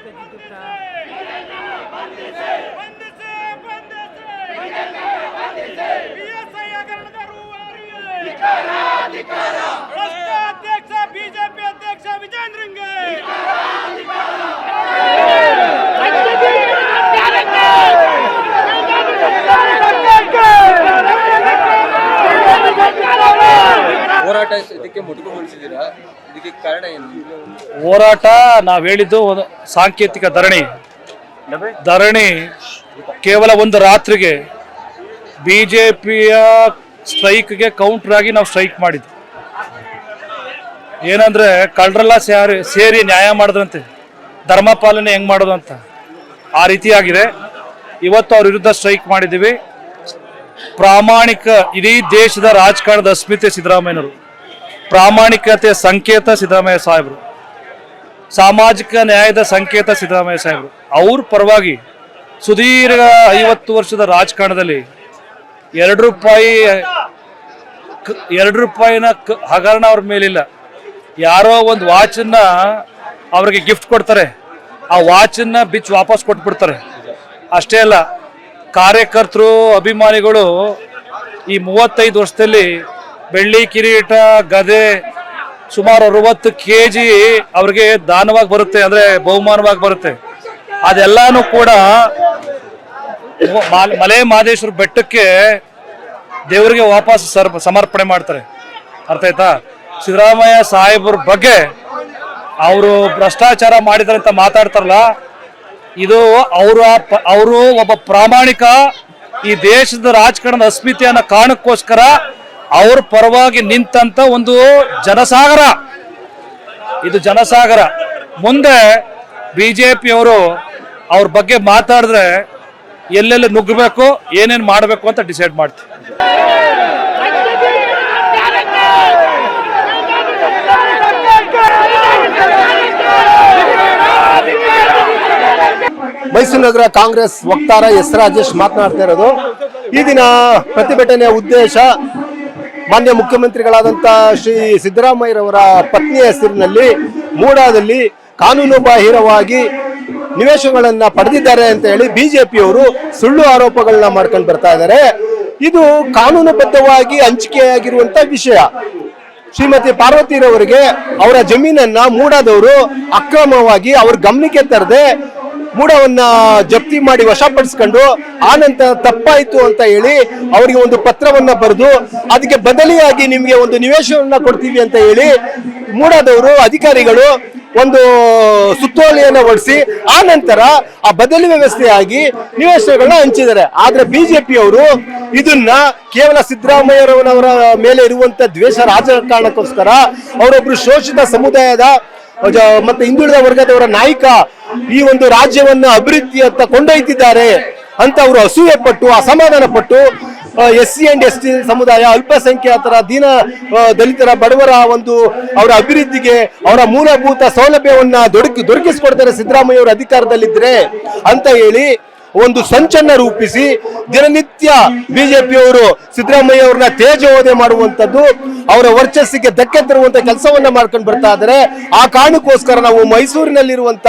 ಚಿತ್ರ ಬಂಧಿಸಿ ಬಂಧಿಸಿ ಬಿಎಸ್ಐ ಹಗರಣದ ರೂವಾರಿಗೆ ರಾಷ್ಟ್ರಾಧ್ಯಕ್ಷ ಬಿಜೆಪಿ ಅಧ್ಯಕ್ಷ ವಿಜೇಂದ್ರಂಗೆ ಹೋರಾಟ ಇದಕ್ಕೆ ಇದಕ್ಕೆ ಕಾರಣ ಏನು? ಹೋರಾಟ ನಾವು ಹೇಳಿದ್ದು ಸಾಂಕೇತಿಕ ಧರಣಿ. ಧರಣಿ ಕೇವಲ ಒಂದು ರಾತ್ರಿಗೆ ಬಿ ಜೆ ಪಿಯ ಸ್ಟ್ರೈಕ್ಗೆ ಕೌಂಟರ್ ಆಗಿ ನಾವು ಸ್ಟ್ರೈಕ್ ಮಾಡಿದ್ವಿ. ಏನಂದ್ರೆ ಕಳ್ಳರೆಲ್ಲ ಸೇರಿ ಸೇರಿ ನ್ಯಾಯ ಮಾಡಿದ್ರಂತೆ. ಧರ್ಮ ಪಾಲನೆ ಹೆಂಗ್ ಮಾಡೋದು ಅಂತ. ಆ ರೀತಿಯಾಗಿದೆ. ಇವತ್ತು ಅವ್ರ ವಿರುದ್ಧ ಸ್ಟ್ರೈಕ್ ಮಾಡಿದ್ದೀವಿ. ಪ್ರಾಮಾಣಿಕ ಇಡೀ ದೇಶದ ರಾಜಕಾರಣದ ಅಸ್ಮಿತೆ ಸಿದ್ದರಾಮಯ್ಯನವರು. ಪ್ರಾಮಾಣಿಕತೆಯ ಸಂಕೇತ ಸಿದ್ದರಾಮಯ್ಯ ಸಾಹೇಬರು. ಸಾಮಾಜಿಕ ನ್ಯಾಯದ ಸಂಕೇತ ಸಿದ್ದರಾಮಯ್ಯ ಸಾಹೇಬರು. ಅವ್ರ ಪರವಾಗಿ ಸುದೀರ್ಘ ಐವತ್ತು ವರ್ಷದ ರಾಜಕಾರಣದಲ್ಲಿ ಎರಡು ರೂಪಾಯಿ ಎರಡು ರೂಪಾಯಿನ ಕ- ಹಗರಣ ಅವ್ರ ಮೇಲಿಲ್ಲ. ಯಾರೋ ಒಂದು ವಾಚನ್ನ ಅವ್ರಿಗೆ ಗಿಫ್ಟ್ ಕೊಡ್ತಾರೆ. ಆ ವಾಚನ್ನ ಬಿಚ್ ವಾಪಸ್ ಕೊಟ್ಬಿಡ್ತಾರೆ. ಅಷ್ಟೇ ಅಲ್ಲ, ಕಾರ್ಯಕರ್ತರು, ಅಭಿಮಾನಿಗಳು ಈ ಮೂವತ್ತೈದು ವರ್ಷದಲ್ಲಿ ಬೆಳ್ಳಿ ಕಿರೀಟ, ಗದೆ ಸುಮಾರು ಅರವತ್ತು ಕೆ ಜಿ ಅವ್ರಿಗೆ ದಾನವಾಗಿ ಬರುತ್ತೆ, ಅಂದ್ರೆ ಬಹುಮಾನವಾಗಿ ಬರುತ್ತೆ. ಅದೆಲ್ಲಾನು ಕೂಡ ಮಾಲ್- ಮಹದೇಶ್ವರ ಬೆಟ್ಟಕ್ಕೆ ದೇವರಿಗೆ ವಾಪಸ್ ಸಮರ್ಪಣೆ ಮಾಡ್ತಾರೆ. ಅರ್ಥ ಆಯ್ತಾ? ಸಿದ್ದರಾಮಯ್ಯ ಸಾಹೇಬ್ರ ಬಗ್ಗೆ ಅವರು ಭ್ರಷ್ಟಾಚಾರ ಮಾಡಿದ್ದಾರೆ ಅಂತ ಮಾತಾಡ್ತಾರಲ್ಲ, ಇದು ಅವರು ಅವರು ಒಬ್ಬ ಪ್ರಾಮಾಣಿಕ ಈ ದೇಶದ ರಾಜಕಾರಣದ ಅಸ್ಮಿತೆಯನ್ನು ಕಾರಣಕ್ಕೋಸ್ಕರ ಅವ್ರ ಪರವಾಗಿ ನಿಂತಂತ ಒಂದು ಜನಸಾಗರ. ಇದು ಜನಸಾಗರ. ಮುಂದೆ ಬಿಜೆಪಿಯವರು ಅವ್ರ ಬಗ್ಗೆ ಮಾತಾಡಿದ್ರೆ ಎಲ್ಲೆಲ್ಲಿ ನುಗ್ಗಬೇಕು, ಏನೇನು ಮಾಡಬೇಕು ಅಂತ ಡಿಸೈಡ್ ಮಾಡ್ತೀವಿ. ಮೈಸೂರು ನಗರ ಕಾಂಗ್ರೆಸ್ ವಕ್ತಾರ ಎಸ್ ರಾಜೇಶ್ ಮಾತನಾಡ್ತಾ ಇರೋದು. ಈ ದಿನ ಪ್ರತಿಭಟನೆಯ ಉದ್ದೇಶ ಮಾನ್ಯ ಮುಖ್ಯಮಂತ್ರಿಗಳಾದಂಥ ಶ್ರೀ ಸಿದ್ದರಾಮಯ್ಯರವರ ಪತ್ನಿಯ ಹೆಸರಿನಲ್ಲಿ ಮೂಡಾದಲ್ಲಿ ಕಾನೂನು ಬಾಹಿರವಾಗಿ ನಿವೇಶನಗಳನ್ನ ಪಡೆದಿದ್ದಾರೆ ಅಂತ ಹೇಳಿ ಬಿಜೆಪಿಯವರು ಸುಳ್ಳು ಆರೋಪಗಳನ್ನ ಮಾಡ್ಕೊಂಡು ಬರ್ತಾ ಇದ್ದಾರೆ. ಇದು ಕಾನೂನುಬದ್ಧವಾಗಿ ಹಂಚಿಕೆಯಾಗಿರುವಂತ ವಿಷಯ. ಶ್ರೀಮತಿ ಪಾರ್ವತಿರವರಿಗೆ ಅವರ ಜಮೀನನ್ನ ಮೂಡಾದವರು ಅಕ್ರಮವಾಗಿ ಅವ್ರ ಗಮನಕ್ಕೆ ತರದೆ ಮೂಡವನ್ನ ಜಪ್ತಿ ಮಾಡಿ ವಶಪಡಿಸ್ಕೊಂಡು ಆನಂತರ ತಪ್ಪಾಯಿತು ಅಂತ ಹೇಳಿ ಅವರಿಗೆ ಒಂದು ಪತ್ರವನ್ನ ಬರೆದು ಅದಕ್ಕೆ ಬದಲಿಯಾಗಿ ನಿಮಗೆ ಒಂದು ನಿವೇಶನವನ್ನ ಕೊಡ್ತೀವಿ ಅಂತ ಹೇಳಿ ಮೂಡದವರು, ಅಧಿಕಾರಿಗಳು ಒಂದು ಸುತ್ತೋಲೆಯನ್ನ ಹೊಡಿಸಿ ಆ ನಂತರ ಆ ಬದಲಿ ವ್ಯವಸ್ಥೆಯಾಗಿ ನಿವೇಶನಗಳನ್ನ ಹಂಚಿದ್ದಾರೆ. ಆದ್ರೆ ಬಿಜೆಪಿಯವರು ಇದನ್ನ ಕೇವಲ ಸಿದ್ದರಾಮಯ್ಯರವರ ಮೇಲೆ ಇರುವಂತ ದ್ವೇಷ ರಾಜಕಾರಣಕ್ಕೋಸ್ಕರ ಅವರೊಬ್ರು ಶೋಷಿತ ಸಮುದಾಯದ ಮತ್ತೆ ಹಿಂದುಳಿದ ವರ್ಗದವರ ನಾಯಕ ಈ ಒಂದು ರಾಜ್ಯವನ್ನ ಅಭಿವೃದ್ಧಿಯತ್ತ ಕೊಂಡೊಯ್ತಿದ್ದಾರೆ ಅಂತ ಅವರು ಅಸೂಯೆ ಪಟ್ಟು, ಅಸಮಾಧಾನ ಪಟ್ಟು S C and S T ಸಮುದಾಯ ಅಲ್ಪಸಂಖ್ಯಾತರ, ದೀನ ದಲಿತರ, ಬಡವರ ಒಂದು ಅವರ ಅಭಿವೃದ್ಧಿಗೆ ಅವರ ಮೂಲಭೂತ ಸೌಲಭ್ಯವನ್ನ ದೊರಕಿ, ದೊರಕಿಸಿಕೊಡ್ತಾರೆ ಸಿದ್ದರಾಮಯ್ಯ ಅವರು ಅಧಿಕಾರದಲ್ಲಿದ್ರೆ ಅಂತ ಹೇಳಿ ಒಂದು ಸಂಚನ್ನ ರೂಪಿಸಿ ದಿನನಿತ್ಯ ಬಿಜೆಪಿಯವರು ಸಿದ್ದರಾಮಯ್ಯ ಅವ್ರನ್ನ ತೇಜೋವಧೆ ಮಾಡುವಂತದ್ದು ಅವರ ವರ್ಚಸ್ಸಿಗೆ ಧಕ್ಕೆ ತರುವಂತ ಕೆಲಸವನ್ನ ಮಾಡ್ಕೊಂಡು ಬರ್ತಾ ಇದ್ದಾರೆ. ಆ ಕಾರಣಕ್ಕೋಸ್ಕರ ನಾವು ಮೈಸೂರಿನಲ್ಲಿರುವಂತ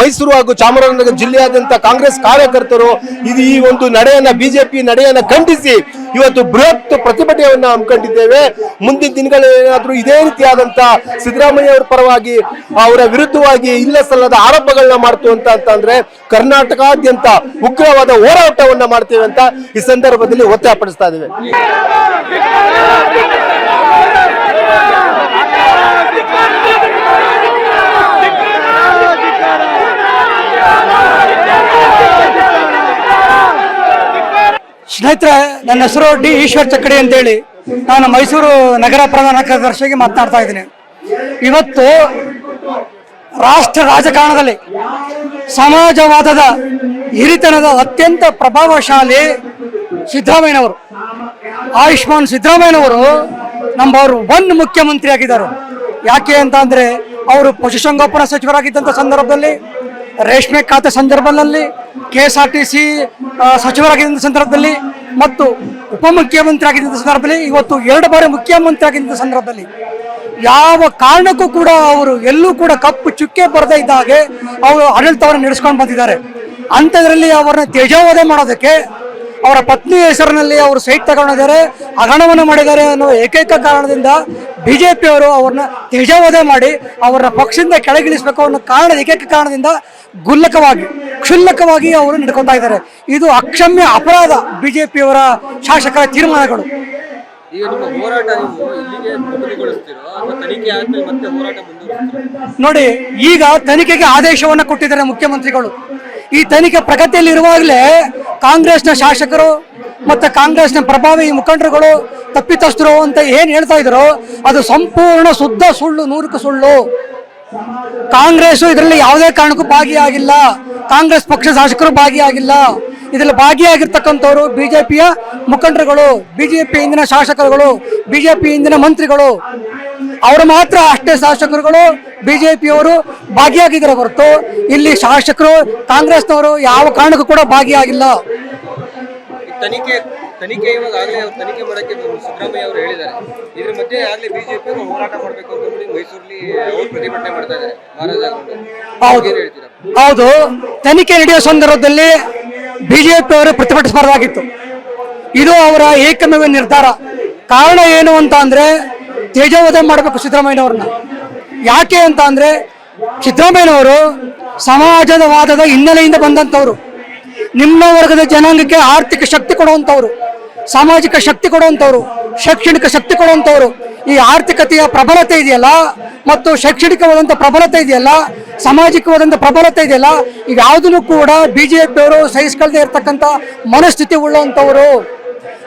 ಮೈಸೂರು ಹಾಗೂ ಚಾಮರಾಜನಗರ ಜಿಲ್ಲೆಯಾದ್ಯಂತ ಕಾಂಗ್ರೆಸ್ ಕಾರ್ಯಕರ್ತರು ಇದು ಈ ಒಂದು ನಡೆಯನ್ನ, ಬಿಜೆಪಿ ನಡೆಯನ್ನ ಖಂಡಿಸಿ ಇವತ್ತು ಬೃಹತ್ ಪ್ರತಿಭಟನೆಯನ್ನ ಹಮ್ಮಿಕೊಂಡಿದ್ದೇವೆ. ಮುಂದಿನ ದಿನಗಳಲ್ಲಿ ಏನಾದರೂ ಇದೇ ರೀತಿಯಾದಂತಹ ಸಿದ್ದರಾಮಯ್ಯ ಅವರ ಪರವಾಗಿ, ಅವರ ವಿರುದ್ಧವಾಗಿ ಇಲ್ಲ ಸಲ್ಲದ ಆರೋಪಗಳನ್ನ ಮಾಡ್ತು ಅಂತ ಅಂತಂದ್ರೆ ಕರ್ನಾಟಕಾದ್ಯಂತ ಉಗ್ರವಾದ ಹೋರಾಟವನ್ನ ಮಾಡ್ತೇವೆ ಅಂತ ಈ ಸಂದರ್ಭದಲ್ಲಿ ಒತ್ತಾಯಪಡಿಸ್ತಾ ಇದ್ದೇವೆ. ಸ್ನೇಹಿತರೆ, ನನ್ನ ಹೆಸರು ಡಿ ಈಶ್ವರ್ ಚಕ್ಕಡಿ ಅಂತೇಳಿ. ನಾನು ಮೈಸೂರು ನಗರ ಪ್ರಧಾನ ಕಾರ್ಯದರ್ಶಿಗೆ ಮಾತನಾಡ್ತಾ ಇದ್ದೀನಿ. ಇವತ್ತು ರಾಷ್ಟ್ರ ರಾಜಕಾರಣದಲ್ಲಿ ಸಮಾಜವಾದದ ಹಿರಿತನದ ಅತ್ಯಂತ ಪ್ರಭಾವಶಾಲಿ ಸಿದ್ದರಾಮಯ್ಯನವರು, ಆಯುಷ್ಮಾನ್ ಸಿದ್ದರಾಮಯ್ಯನವರು ನಂಬರ್ ಒನ್ ಮುಖ್ಯಮಂತ್ರಿ ಆಗಿದ್ದಾರೆ ಯಾಕೆ ಅಂತ ಅಂದರೆ, ಅವರು ಪಶುಸಂಗೋಪನಾ ಸಚಿವರಾಗಿದ್ದಂಥ ಸಂದರ್ಭದಲ್ಲಿ ರೇಷ್ಮೆ ಖಾತೆ ಸಂದರ್ಭದಲ್ಲಿ K S R T C ಸಚಿವರಾಗಿದ್ದ ಸಂದರ್ಭದಲ್ಲಿ ಮತ್ತು ಉಪಮುಖ್ಯಮಂತ್ರಿ ಆಗಿದ್ದ ಸಂದರ್ಭದಲ್ಲಿ ಇವತ್ತು ಎರಡು ಬಾರಿ ಮುಖ್ಯಮಂತ್ರಿ ಆಗಿದ್ದ ಸಂದರ್ಭದಲ್ಲಿ ಯಾವ ಕಾರಣಕ್ಕೂ ಕೂಡ ಅವರು ಎಲ್ಲೂ ಕೂಡ ಕಪ್ಪು ಚುಕ್ಕೆ ಬರದೇ ಇದ್ದ ಹಾಗೆ ಅವರು ಆಡಳಿತವನ್ನು ನಡೆಸ್ಕೊಂಡು ಬಂದಿದ್ದಾರೆ. ಅಂಥದ್ರಲ್ಲಿ ಅವರನ್ನ ತೇಜಾವಧೆ ಮಾಡೋದಕ್ಕೆ ಅವರ ಪತ್ನಿ ಹೆಸರಿನಲ್ಲಿ ಅವರು ಸೈಟ್ ತಗೊಂಡಿದ್ದಾರೆ ಹಗರಣವನ್ನು ಮಾಡಿದ್ದಾರೆ ಅನ್ನೋ ಏಕೈಕ ಕಾರಣದಿಂದ ಬಿಜೆಪಿ ಅವರು ಅವ್ರನ್ನ ತೇಜಾವಧೆ ಮಾಡಿ ಅವರ ಪಕ್ಷದಿಂದ ಕೆಳಗಿಳಿಸಬೇಕು ಅನ್ನೋ ಕಾರಣ ಏಕೈಕ ಕಾರಣದಿಂದ ಗುಲ್ಲಕವಾಗಿ ಕ್ಷುಲ್ಲಕವಾಗಿ ಅವರು ನಡ್ಕೊತಾ ಇದ್ದಾರೆ. ಇದು ಅಕ್ಷಮ್ಯ ಅಪರಾಧ ಬಿಜೆಪಿಯವರ ಶಾಸಕರ ತೀರ್ಮಾನಗಳು. ನೋಡಿ ಈಗ ತನಿಖೆಗೆ ಆದೇಶವನ್ನು ಕೊಟ್ಟಿದ್ದಾರೆ ಮುಖ್ಯಮಂತ್ರಿಗಳು. ಈ ತನಿಖೆ ಪ್ರಗತಿಯಲ್ಲಿ ಇರುವಾಗಲೇ ಕಾಂಗ್ರೆಸ್ನ ಶಾಸಕರು ಮತ್ತು ಕಾಂಗ್ರೆಸ್ನ ಪ್ರಭಾವಿ ಮುಖಂಡರುಗಳು ತಪ್ಪಿತಸ್ಥರು ಅಂತ ಏನು ಹೇಳ್ತಾ ಇದ್ರು? ಅದು ಸಂಪೂರ್ಣ ಶುದ್ಧ ಸುಳ್ಳು, ನೂರಕ್ಕೆ ಸುಳ್ಳು. ಕಾಂಗ್ರೆಸ್ ಇದರಲ್ಲಿ ಯಾವುದೇ ಕಾರಣಕ್ಕೂ ಭಾಗಿಯಾಗಿಲ್ಲ. ಕಾಂಗ್ರೆಸ್ ಪಕ್ಷ ಶಾಸಕರು ಭಾಗಿಯಾಗಿಲ್ಲ. ಇದರಲ್ಲಿ ಭಾಗಿಯಾಗಿರ್ತಕ್ಕಂಥವ್ರು ಬಿಜೆಪಿಯ ಮುಖಂಡರುಗಳು ಬಿಜೆಪಿ ಇಂದಿನ ಶಾಸಕರುಗಳು ಬಿಜೆಪಿ ಇಂದಿನ ಮಂತ್ರಿಗಳು. ಅವರು ಮಾತ್ರ ಅಷ್ಟೇ ಶಾಸಕರುಗಳು, ಬಿಜೆಪಿಯವರು ಭಾಗಿಯಾಗಿದ್ದಾರೆ ಹೊರತು ಇಲ್ಲಿ ಶಾಸಕರು, ಕಾಂಗ್ರೆಸ್ನವರು ಯಾವ ಕಾರಣಕ್ಕೂ ಕೂಡ ಭಾಗಿಯಾಗಿಲ್ಲ. ತನಿಖೆ ತನಿಖೆ ಇವಾಗ ಆಗಲೇ ಅವ್ರು ತನಿಖೆ ಮಾಡೋಕ್ಕೆ ಸಿದ್ದರಾಮಯ್ಯ ಅವರು ಹೇಳಿದ್ದಾರೆ. ಇದ್ರ ಮಧ್ಯೆ ಆಗಲೇ ಬಿಜೆಪಿ ಹೋರಾಟ ಮಾಡಬೇಕು ಅಂತ ಹೇಳಿ ಮೈಸೂರಲ್ಲಿ ಅವರು ಪ್ರತಿಭಟನೆ ಮಾಡ್ತಾ ಇದ್ದಾರೆ. ಮಹಾರಾಜ ಹೌದು. ಹೇಳ್ತೀರಾ? ಹೌದು. ತನಿಖೆ ನಡೆಯುವ ಸಂದರ್ಭದಲ್ಲಿ ಬಿಜೆಪಿ ಅವರು ಪ್ರತಿಭಟಿಸಬಾರ್ದಾಗಿತ್ತು. ಇದು ಅವರ ಏಕಮೇವ ನಿರ್ಧಾರ. ಕಾರಣ ಏನು ಅಂತ ಅಂದ್ರೆ ತೇಜೋವಧೆ ಮಾಡಬೇಕು ಸಿದ್ದರಾಮಯ್ಯನವ್ರನ್ನ. ಯಾಕೆ ಅಂತ ಅಂದ್ರೆ ಸಿದ್ದರಾಮಯ್ಯನವರು ಸಮಾಜದ ವಾದದ ಹಿನ್ನೆಲೆಯಿಂದ ಬಂದಂಥವ್ರು. ನಿಮ್ಮ ವರ್ಗದ ಜನಾಂಗಕ್ಕೆ ಆರ್ಥಿಕ ಶಕ್ತಿ ಕೊಡುವಂಥವ್ರು. ಸಾಮಾಜಿಕ ಶಕ್ತಿ ಕೊಡುವಂಥವ್ರು, ಶೈಕ್ಷಣಿಕ ಶಕ್ತಿ ಕೊಡುವಂಥವ್ರು, ಈ ಆರ್ಥಿಕತೆಯ ಪ್ರಬಲತೆ ಇದೆಯಲ್ಲ ಮತ್ತು ಶೈಕ್ಷಣಿಕವಾದಂಥ ಪ್ರಬಲತೆ ಇದೆಯಲ್ಲ, ಸಾಮಾಜಿಕವಾದಂಥ ಪ್ರಬಲತೆ ಇದೆಯಲ್ಲ ಇವ್ಯಾವುದನ್ನು ಕೂಡ ಬಿ ಜೆ ಪಿಯವರು ಸಹಿಸ್ಕೊಳ್ದೇ ಇರತಕ್ಕಂಥ ಮನಸ್ಥಿತಿ ಉಳ್ಳಂಥವರು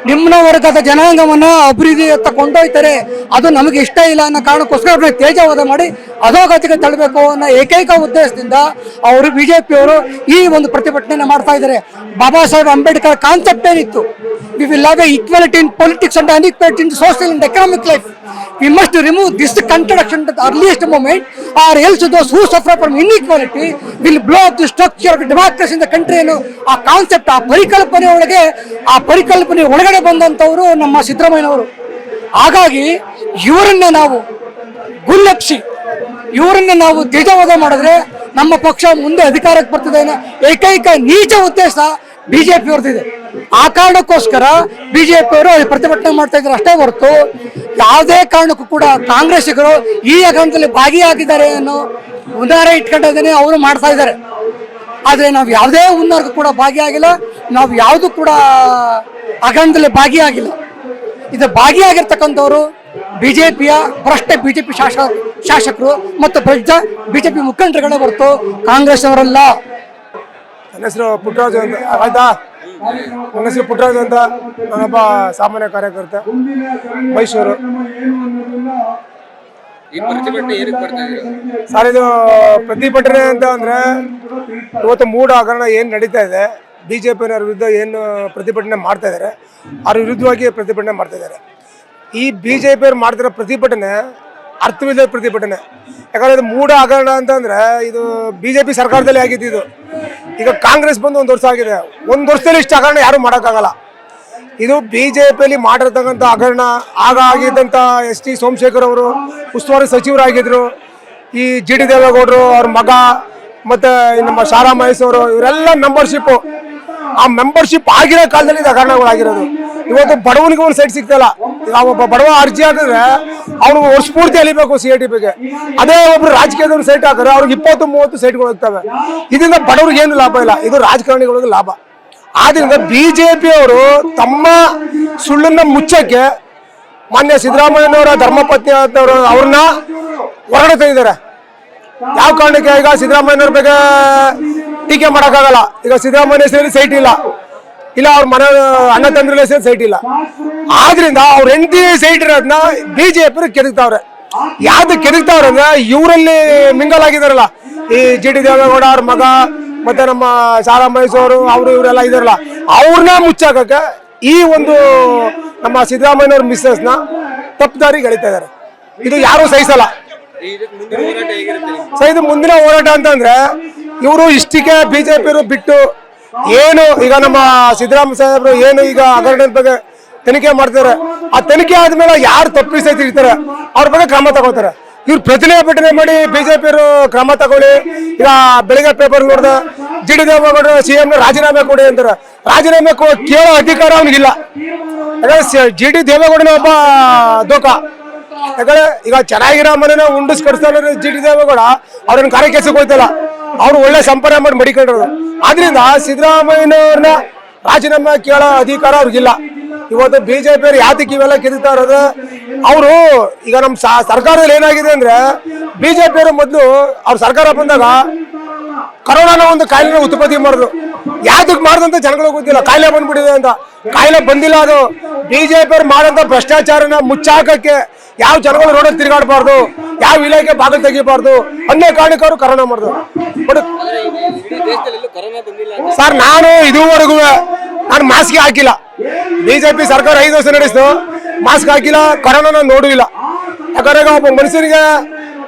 ನಿಮ್ನ ವರ್ಗದ ಜನಾಂಗವನ್ನು ಅಭಿವೃದ್ಧಿಯತ್ತ ಕೊಂಡೊಯ್ತಾರೆ. ಅದು ನಮಗೆ ಇಷ್ಟ ಇಲ್ಲ ಅನ್ನೋ ಕಾರಣಕ್ಕೋಸ್ಕರ ಅವ್ರನ್ನ ತೇಜವಾದ ಮಾಡಿ ಅಧೋಗತಿಗೆ ತಳ್ಳಬೇಕು ಅನ್ನೋ ಏಕೈಕ ಉದ್ದೇಶದಿಂದ ಅವರು ಬಿ ಜೆ ಪಿಯವರು ಈ ಒಂದು ಪ್ರತಿಭಟನೆಯನ್ನು ಮಾಡ್ತಾ ಇದ್ದಾರೆ. ಬಾಬಾ ಸಾಹೇಬ್ ಅಂಬೇಡ್ಕರ್ ಕಾನ್ಸೆಪ್ಟ್ ಏನಿತ್ತು? We will have equality in politics and inequality in social and economic life we must remove this contradiction earliest moment or else those who suffer from inequality will blow the structure of democracy in the country ಏನು ಆ concept ಆ ಪರಿಕಲ್ಪನೆ ಒಳಗೆ, ಆ ಪರಿಕಲ್ಪನೆ ಒಳಗಡೆ ಬಂದಂಥವರು ನಮ್ಮ ಸಿದ್ದರಾಮಯ್ಯನವರು. ಹಾಗಾಗಿ ಇವರನ್ನ ನಾವು ಗುಲ್ಲಪ್ಸಿ, ಇವರನ್ನ ನಾವು ತೇಜವಾದ ಮಾಡಿದ್ರೆ ನಮ್ಮ ಪಕ್ಷ ಮುಂದೆ ಅಧಿಕಾರಕ್ಕೆ ಬರ್ತದೆ. ಏಕೈಕ ನೀಚ ಉದ್ದೇಶ ಬಿಜೆಪಿ ಅವ್ರದ್ದಿದೆ ಆ ಕಾರಣಕ್ಕೋಸ್ಕರ ಬಿಜೆಪಿ ಅವರು ಪ್ರತಿಭಟನೆ ಮಾಡ್ತಾ ಇದ್ದಾರೆ ಅಷ್ಟೇ ಹೊರತು ಯಾವುದೇ ಕಾರಣಕ್ಕೂ ಕೂಡ ಕಾಂಗ್ರೆಸ್ಸಿಗರು ಈ ಹಗರಣದಲ್ಲಿ ಭಾಗಿಯಾಗಿದ್ದಾರೆ ಅನ್ನೋ ಉದಾಹರಣೆ ಇಟ್ಕೊಂಡೇ ಅವರು ಮಾಡ್ತಾ ಇದ್ದಾರೆ. ಆದರೆ ನಾವು ಯಾವುದೇ ಹುನ್ನಾರ್ಗೂ ಕೂಡ ಭಾಗಿಯಾಗಿಲ್ಲ, ನಾವು ಯಾವುದು ಕೂಡ ಹಗರಣದಲ್ಲಿ ಭಾಗಿಯಾಗಿಲ್ಲ. ಇದು ಭಾಗಿಯಾಗಿರ್ತಕ್ಕಂಥವ್ರು ಬಿಜೆಪಿಯ ಭ್ರಷ್ಟ ಬಿಜೆಪಿ ಶಾಸಕ ಶಾಸಕರು ಮತ್ತು ಭ್ರಷ್ಟ ಬಿಜೆಪಿ ಮುಖಂಡರುಗಳೇ ಹೊರತು ಕಾಂಗ್ರೆಸ್ ಅವರಲ್ಲ ನನ್ನ ಹೆಸರು ಪುಟ್ಟರಾಜು ಅಂತ. ಆಯ್ತಾ? ನನ್ನ ಹೆಸರು ಪುಟ್ಟರಾಜು ಅಂತ. ನಾನೊಬ್ಬ ಸಾಮಾನ್ಯ ಕಾರ್ಯಕರ್ತ. ಮೈಸೂರು. ಸರ್ ಇದು ಪ್ರತಿಭಟನೆ ಅಂತ ಅಂದ್ರೆ ಇವತ್ತು ಮೂಡ ಹಗರಣ ಏನು ನಡೀತಾ ಇದೆ ಬಿ ಜೆ ಪಿನವ್ರ ವಿರುದ್ಧ ಏನು ಪ್ರತಿಭಟನೆ ಮಾಡ್ತಾ ಇದ್ದಾರೆ ಅವ್ರ ವಿರುದ್ಧವಾಗಿ ಪ್ರತಿಭಟನೆ ಮಾಡ್ತಾ ಇದ್ದಾರೆ ಈ ಬಿ ಜೆ ಪಿಯವ್ರು ಮಾಡ್ತಿರೋ ಪ್ರತಿಭಟನೆ ಅರ್ಥವಿಲ್ಲದ ಪ್ರತಿಭಟನೆ. ಯಾಕಂದ್ರೆ ಇದು ಮೂಡ ಹಗರಣ ಅಂತಂದ್ರೆ ಇದು ಬಿ ಜೆ ಪಿ ಸರ್ಕಾರದಲ್ಲಿ ಆಗಿದ್ದು ಇದು. ಈಗ ಕಾಂಗ್ರೆಸ್ ಬಂದು ಒಂದು ವರ್ಷ ಆಗಿದೆ. ಒಂದು ವರ್ಷದಲ್ಲಿ ಇಷ್ಟು ಹಗರಣ ಯಾರು ಮಾಡೋಕ್ಕಾಗಲ್ಲ. ಇದು ಬಿ ಜೆ ಪಿಯಲ್ಲಿ ಮಾಡಿರ್ತಕ್ಕಂಥ ಹಗರಣ, ಆಗ ಆಗಿದ್ದಂಥ ಎಸ್ ಟಿ ಸೋಮಶೇಖರ್ ಅವರು, ಉಸ್ತುವಾರಿ ಸಚಿವರಾಗಿದ್ದರು ಈ ಜಿ ಡಿ ದೇವೇಗೌಡರು, ಅವ್ರ ಮಗ, ಮತ್ತು ನಮ್ಮ ಶಾರಾ ಮಹೇಶ್ ಅವರು, ಇವರೆಲ್ಲ ಮೆಂಬರ್ಶಿಪ್ಪು ಆ ಮೆಂಬರ್ಶಿಪ್ ಆಗಿರೋ ಕಾಲದಲ್ಲಿ ಇದು ಹಗರಣಗಳಾಗಿರೋದು. ಇವತ್ತು ಬಡವನಿಗೆ ಒಂದು ಸೈಟ್ ಸಿಗ್ತಲ್ಲ. ಈಗ ಒಬ್ಬ ಬಡವ ಅರ್ಜಿ ಹಾಕಿದ್ರೆ ಅವ್ರಿಗೆ ವರ್ಷ ಪೂರ್ತಿ ಅಲಿಬೇಕು ಸಿ ಎ ಟಿ ಬಿಗೆ ಅದೇ ಒಬ್ರು ರಾಜಕೀಯದವ್ರು ಸೈಟ್ ಹಾಕಿದ್ರೆ ಅವ್ರಿಗೆ ಇಪ್ಪತ್ತು, ಮೂವತ್ತು ಸೈಟ್ಗಳು ಹೋಗ್ತವೆ. ಇದರಿಂದ ಬಡವ್ರಿಗೆ ಏನು ಲಾಭ ಇಲ್ಲ. ಇದು ರಾಜಕಾರಣಿಗಳಿಗೆ ಲಾಭ. ಆದ್ರಿಂದ ಬಿಜೆಪಿ ಅವರು ತಮ್ಮ ಸುಳ್ಳನ್ನ ಮುಚ್ಚಕ್ಕೆ ಮಾನ್ಯ ಸಿದ್ದರಾಮಯ್ಯನವರ ಧರ್ಮಪತ್ನಿ ಆದವರು ಅವ್ರನ್ನ ಹೊರಗಡೆ ತಂದಿದ್ದಾರೆ ಯಾವ ಕಾರಣಕ್ಕೆ? ಈಗ ಸಿದ್ದರಾಮಯ್ಯನವ್ರ ಬಗ್ಗೆ ಟೀಕೆ ಮಾಡೋಕ್ಕಾಗಲ್ಲ. ಈಗ ಸಿದ್ದರಾಮಯ್ಯ ಹೆಸರಲ್ಲಿ ಸೈಟ್ ಇಲ್ಲ. ಇಲ್ಲ, ಅವ್ರ ಮನ ಅಣ್ಣ ತಂದ್ರ ಸೈಟ್ ಇಲ್ಲ. ಆದ್ರಿಂದ ಅವ್ರ ಹೆಂಡತಿ ಸೈಟ್ ಇರೋದನ್ನ ಬಿಜೆಪಿ ಕೆದಕ್ತಾವ್ರೆ. ಯಾವ್ದು ಕೆದಕ್ತಾವ್ರೆ ಅಂದ್ರೆ ಇವರಲ್ಲಿ ಮಿಂಗಲ್ ಆಗಿದಾರಲ್ಲ. ಈ ಜಿ ಡಿ ದೇವೇಗೌಡ ಅವ್ರ ಮಗ, ಮತ್ತೆ ನಮ್ಮ ಸಾರಾ ಮೈಸೂರು, ಅವರು ಇವರೆಲ್ಲ ಇದಾರಲ್ಲ. ಅವ್ರನ್ನ ಮುಚ್ಚಾಕಕ್ಕೆ ಈ ಒಂದು ನಮ್ಮ ಸಿದ್ದರಾಮಯ್ಯನವ್ರ ಮಿಸ್ಸಸ್ನ ತಪ್ಪದಾರಿ ಎಳಿತಾ ಇದಾರೆ. ಇದು ಯಾರು ಸಹಿಸಲ್ಲ? ಸೊ ಇದು ಮುಂದಿನ ಹೋರಾಟ ಅಂತಂದ್ರೆ ಇವರು ಇಷ್ಟಿಗೆ ಬಿಜೆಪಿ ಬಿಟ್ಟು ಏನು ಈಗ ನಮ್ಮ ಸಿದ್ದರಾಮ ಸಾಹೇಬರು ಏನು ಈಗ ಹಗರಣದ ಬಗ್ಗೆ ತನಿಖೆ ಮಾಡ್ತಾರೆ ಆ ತನಿಖೆ ಆದ್ಮೇಲೆ ಯಾರು ತಪ್ಪಿಸ್ತಿರ್ತಾರೆ ಅವ್ರ ಬಗ್ಗೆ ಕ್ರಮ ತಗೋತಾರೆ ಇವ್ರು ಪ್ರತಿಭಟನೆ ಮಾಡಿ ಬಿಜೆಪಿಯವರು ಕ್ರಮ ತಗೊಳ್ಳಿ. ಈಗ ಬೆಳಿಗ್ಗೆ ಪೇಪರ್ ನೋಡಿದ ಜಿ ಡಿ ದೇವೇಗೌಡರು ಸಿ ಎಂ ರಾಜೀನಾಮೆ ಕೊಡಿ ಅಂತಾರೆ. ರಾಜೀನಾಮೆ ಕೇಳೋ ಅಧಿಕಾರ ಅವ್ನಿಗಿಲ್ಲ. ಯಾಕಂದ್ರೆ ಜಿ ಡಿ ದೇವೇಗೌಡನ ಒಬ್ಬ ದೋಖ ಯಾಕಂದ್ರೆ ಈಗ ಚೆನ್ನಾಗಿರೋ ಮನೆನ ಉಂಡಿಸ್ ಕಟ್ಸ್ತಾರೆ ಜಿ ಡಿ ದೇವೇಗೌಡ, ಅವ್ರನ್ನ ಕಾರ್ಯಕ್ಕೆ ಹೋಯ್ತಲ್ಲ ಅವ್ರು ಒಳ್ಳೆ ಸಂಪನ್ನ ಮಾಡಿ ಮಡಿಕೊಂಡ್ರು ಆದ್ರಿಂದ ಸಿದ್ದರಾಮಯ್ಯನವ್ರನ್ನ ರಾಜೀನಾಮೆ ಕೇಳೋ ಅಧಿಕಾರ ಅವ್ರಿಗಿಲ್ಲ ಇವತ್ತು ಬಿಜೆಪಿ ಅವ್ರು ಯಾತಕ್ಕೆ ಇವೆಲ್ಲ ಕಿರಿತಾ ಇರೋದು? ಅವರು ಈಗ ನಮ್ಮ ಸರ್ಕಾರದಲ್ಲಿ ಏನಾಗಿದೆ ಅಂದ್ರೆ ಬಿಜೆಪಿ ಅವರು ಮೊದಲು ಅವ್ರ ಸರ್ಕಾರ ಬಂದಾಗ ಕರೋನಾನ ಒಂದು ಕಾಯಿಲೆನ ಉತ್ಪತ್ತಿ ಮಾಡಿದ್ರು. ಯಾವ್ದಕ್ ಮಾಡಿದಂತ ಜನಗಳಿಗೆ ಗೊತ್ತಿಲ್ಲ. ಕಾಯಿಲೆ ಬಂದ್ಬಿಟ್ಟಿದೆ ಅಂತ. ಕಾಯಿಲೆ ಬಂದಿಲ್ಲ ಅದು. ಬಿಜೆಪಿ ಮಾಡಂತ ಭ್ರಷ್ಟಾಚಾರನ ಮುಚ್ಚಾಕಕ್ಕೆ ಯಾವ ಜನಗಳು ರೋಡಲ್ಲಿ ತಿರುಗಾಡಬಾರ್ದು, ಯಾವ ಇಲಾಖೆ ಬಾಗಿಲು ತೆಗಿಬಾರ್ದು ಅನ್ನೋ ಕಾರಣಕ್ಕೆ ಅವರು ಕರೋನಾ ಮಾಡಿದ್ರು ಸರ್, ನಾನು ಇದುವರೆಗೂ ನಾನು ಮಾಸ್ಕ್ ಹಾಕಿಲ್ಲ. ಬಿಜೆಪಿ ಸರ್ಕಾರ ಐದು ವರ್ಷ ನಡೆಸಿತು ಮಾಸ್ಕ್ ಹಾಕಿಲ್ಲ, ಕರೋನಾನ ನೋಡಿಲ್ಲ ಯಾಕಂದ್ರೆ ಒಬ್ಬ ಮನುಷ್ಯನಿಗೆ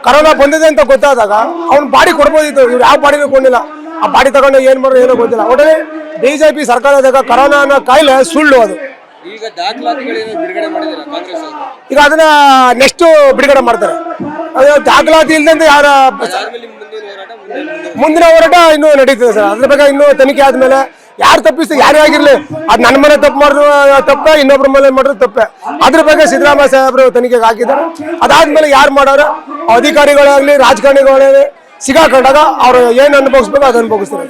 ಕರೋನಾ ಬಂದಿದೆ ಅಂತ ಗೊತ್ತಾದಾಗ ಅವ್ನು ಬಾಡಿ ಕೊಡ್ಬೋದಿತ್ತು. ಇವ್ರು ಯಾವ ಬಾಡಿನೂ ಕೊಡಲಿಲ್ಲ. ಆ ಬಾಡಿ ತಗೊಂಡು ಏನ್ ಮಾಡೋ ಏನೋ ಗೊತ್ತಿಲ್ಲ. ಒಟ್ಟಲ್ಲಿ ಬಿಜೆಪಿ ಸರ್ಕಾರದಾಗ ಕರೋನಾ ಅನ್ನೋ ಕಾಯಿಲೆ ಸುಳ್ಳು ಅದು. ಈಗ ಈಗ ಅದನ್ನ ನೆಕ್ಸ್ಟ್ ಬಿಡುಗಡೆ ಮಾಡ್ತಾರೆ. ಅದು ದಾಖಲಾತಿ ಇಲ್ಲದಂತ ಯಾರ ಮುಂದಿನ ಹೋರಾಟ ಇನ್ನೂ ನಡೀತದೆ ಸರ್. ಅದ್ರ ಬಗ್ಗೆ ಇನ್ನೂ ತನಿಖೆ ಆದ್ಮೇಲೆ ಯಾರು ತಪ್ಪಿಸ್ತು ಯಾರೇ ಆಗಿರ್ಲಿ, ಅದ್ ನನ್ನ ಮನೆ ತಪ್ಪು ಮಾಡಿದ್ರು ತಪ್ಪ, ಇನ್ನೊಬ್ರ ಮನೆ ಮಾಡಿದ್ರು ತಪ್ಪ. ಅದ್ರ ಬಗ್ಗೆ ಸಿದ್ದರಾಮಯ್ಯ ಸಾಹೇಬರು ತನಿಖೆಗೆ ಹಾಕಿದ್ದಾರೆ. ಅದಾದ್ಮೇಲೆ ಯಾರು ಮಾಡೋರು? ಅಧಿಕಾರಿಗಳಾಗ್ಲಿ, ರಾಜಕಾರಣಿಗಳಾಗ್ಲಿ, ಸಿಗಾಕೊಂಡಾಗ ಅವ್ರು ಏನ್ ಅನುಭವಿಸ್ಬೇಕು ಅದು ಅನುಭವಿಸ್ತಾರೆ.